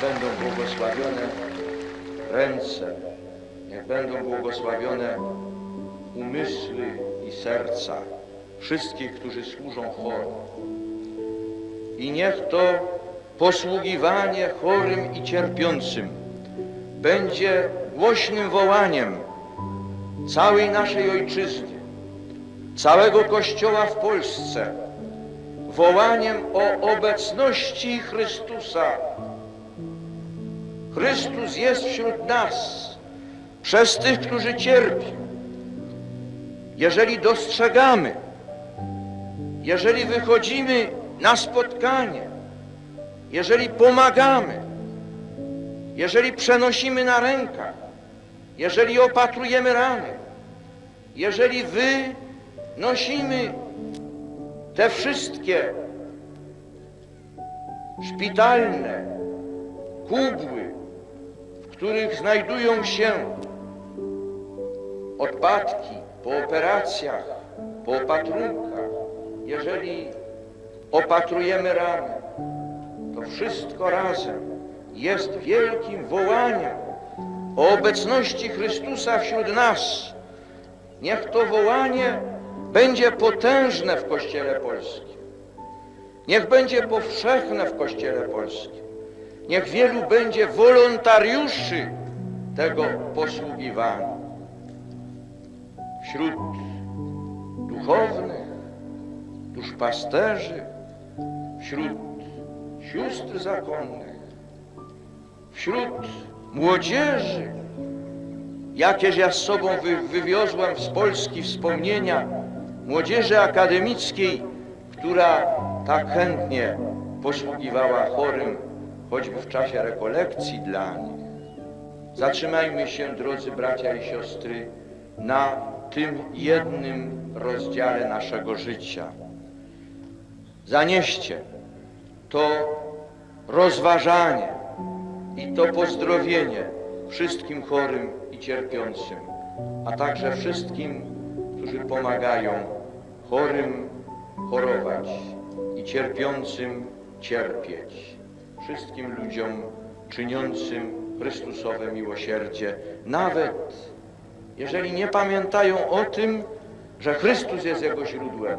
będą błogosławione ręce, niech będą błogosławione umysły i serca wszystkich, którzy służą chorym. I niech to posługiwanie chorym i cierpiącym będzie głośnym wołaniem całej naszej ojczyzny, całego Kościoła w Polsce, wołaniem o obecności Chrystusa. Chrystus jest wśród nas, przez tych, którzy cierpią. Jeżeli dostrzegamy, jeżeli wychodzimy na spotkanie, jeżeli pomagamy, jeżeli przenosimy na rękach, jeżeli opatrujemy rany, jeżeli wynosimy te wszystkie szpitalne kubły, których znajdują się odpadki po operacjach, po opatrunkach, jeżeli opatrujemy rany, to wszystko razem jest wielkim wołaniem o obecności Chrystusa wśród nas. Niech to wołanie będzie potężne w Kościele Polskim. Niech będzie powszechne w Kościele Polskim. Niech wielu będzie wolontariuszy tego posługiwania. Wśród duchownych, duszpasterzy, wśród sióstr zakonnych, wśród młodzieży, jakież ja z sobą wy, wywiozłem z Polski wspomnienia młodzieży akademickiej, która tak chętnie posługiwała chorym, choćby w czasie rekolekcji dla nich. Zatrzymajmy się, drodzy bracia i siostry, na tym jednym rozdziale naszego życia. Zanieście to rozważanie i to pozdrowienie wszystkim chorym i cierpiącym, a także wszystkim, którzy pomagają chorym chorować i cierpiącym cierpieć. Wszystkim ludziom czyniącym Chrystusowe miłosierdzie, nawet jeżeli nie pamiętają o tym, że Chrystus jest jego źródłem,